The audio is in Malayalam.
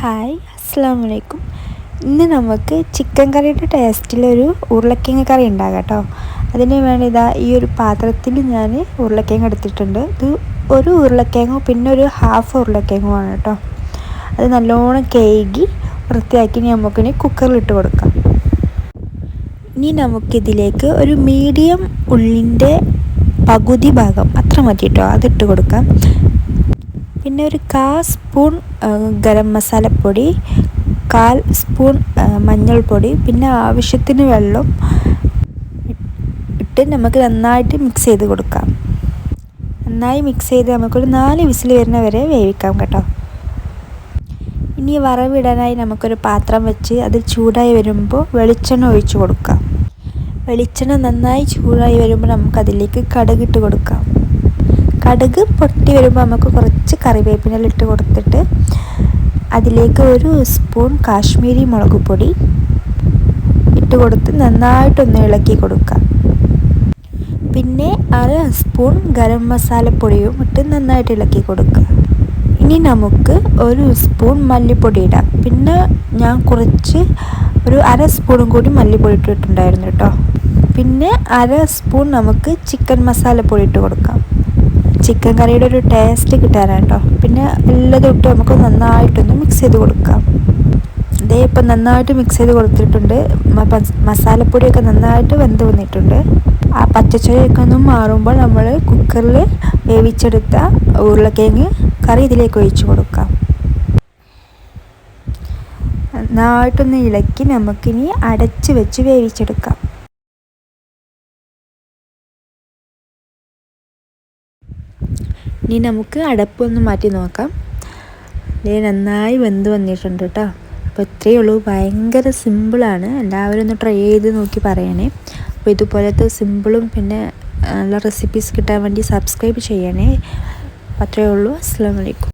ഹായ് അസ്സാം വലൈക്കും ഇന്ന് നമുക്ക് ചിക്കൻ കറിയുടെ ടേസ്റ്റിലൊരു ഉരുളക്കിഴങ്ങ് കറി ഉണ്ടാകാം കേട്ടോ. അതിന് വേണ്ടി ഇതാ ഈ ഒരു പാത്രത്തിൽ ഞാൻ ഉരുളക്കിഴങ്ങ് എടുത്തിട്ടുണ്ട്. ഇത് ഒരു ഉരുളക്കിഴങ്ങും പിന്നെ ഒരു ഹാഫ് ഉരുളക്കിഴങ്ങുമാണ് കേട്ടോ. അത് നല്ലോണം കേകി വൃത്തിയാക്കി നമുക്കിനി കുക്കറിലിട്ട് കൊടുക്കാം. ഇനി നമുക്കിതിലേക്ക് ഒരു മീഡിയം ഉള്ളിന്റെ പകുതി ഭാഗം അത്ര മതി കേട്ടോ അതിട്ട് കൊടുക്കാം. പിന്നെ ഒരു കാ സ്പൂൺ ഗരം മസാലപ്പൊടി കാൽ സ്പൂൺ മഞ്ഞൾപ്പൊടി പിന്നെ ആവശ്യത്തിന് വെള്ളം ഇട്ട് നമുക്ക് നന്നായിട്ട് മിക്സ് ചെയ്ത് കൊടുക്കാം. നന്നായി മിക്സ് ചെയ്ത് നമുക്കൊരു നാല് വിസിൽ വരുന്ന വരെ വേവിക്കാം കേട്ടോ. ഇനി വറവിടാനായി നമുക്കൊരു പാത്രം വെച്ച് അത് ചൂടായി വരുമ്പോൾ വെളിച്ചെണ്ണ ഒഴിച്ചു കൊടുക്കാം. വെളിച്ചെണ്ണ നന്നായി ചൂടായി വരുമ്പോൾ നമുക്കതിലേക്ക് കടുകിട്ട് കൊടുക്കാം. കടുക് പൊട്ടി വരുമ്പോൾ നമുക്ക് കുറച്ച് കറിവേപ്പിനില ഇട്ട് കൊടുത്തിട്ട് അതിലേക്ക് ഒരു സ്പൂൺ കാശ്മീരി മുളക് പൊടി ഇട്ട് കൊടുത്ത് നന്നായിട്ടൊന്ന് ഇളക്കി കൊടുക്കുക. പിന്നെ അര സ്പൂൺ ഗരം മസാലപ്പൊടിയും ഇട്ട് നന്നായിട്ട് ഇളക്കി കൊടുക്കുക. ഇനി നമുക്ക് ഒരു സ്പൂൺ മല്ലിപ്പൊടി ഇടാം. പിന്നെ ഞാൻ കുറച്ച് ഒരു അര സ്പൂണും കൂടി മല്ലിപ്പൊടി ഇട്ടിട്ടുണ്ടായിരുന്നു കേട്ടോ. പിന്നെ അര സ്പൂൺ നമുക്ക് ചിക്കൻ മസാലപ്പൊടി ഇട്ട് കൊടുക്കാം. ചിക്കൻ കറിയുടെ ഒരു ടേസ്റ്റ് കിട്ടാനാണ് കേട്ടോ പിന്നെ എല്ലാം ഇട്ട് നമുക്ക് നന്നായിട്ടൊന്ന് മിക്സ് ചെയ്ത് കൊടുക്കാം. ഇതേ ഇപ്പം നന്നായിട്ട് മിക്സ് ചെയ്ത് കൊടുത്തിട്ടുണ്ട്. മസാലപ്പൊടിയൊക്കെ നന്നായിട്ട് വെന്ത് വന്നിട്ടുണ്ട്. ആ പച്ചച്ചൊയൊക്കെ ഒന്ന് മാറുമ്പോൾ നമ്മൾ കുക്കറിൽ വേവിച്ചെടുത്ത ഉരുളക്കിഴങ്ങ് കറി ഇതിലേക്ക് ഒഴിച്ചു കൊടുക്കാം. നന്നായിട്ടൊന്ന് ഇളക്കി നമുക്കിനി അടച്ച് വെച്ച് വേവിച്ചെടുക്കാം. ഇനി നമുക്ക് അടപ്പൊന്ന് മാറ്റി നോക്കാം. ഇത് നന്നായി വെന്ത് വന്നിട്ടുണ്ട് കേട്ടോ അപ്പോൾ ഇത്രയേ ഉള്ളൂ. ഭയങ്കര സിമ്പിളാണ് എല്ലാവരും ഒന്ന് ട്രൈ ചെയ്ത് നോക്കി പറയണേ. അപ്പോൾ ഇതുപോലത്തെ സിമ്പിളും പിന്നെ നല്ല റെസിപ്പീസ് കിട്ടാൻ വേണ്ടി സബ്സ്ക്രൈബ് ചെയ്യണേ. അത്രയേ ഉള്ളൂ. അസ്സാം വലൈക്കും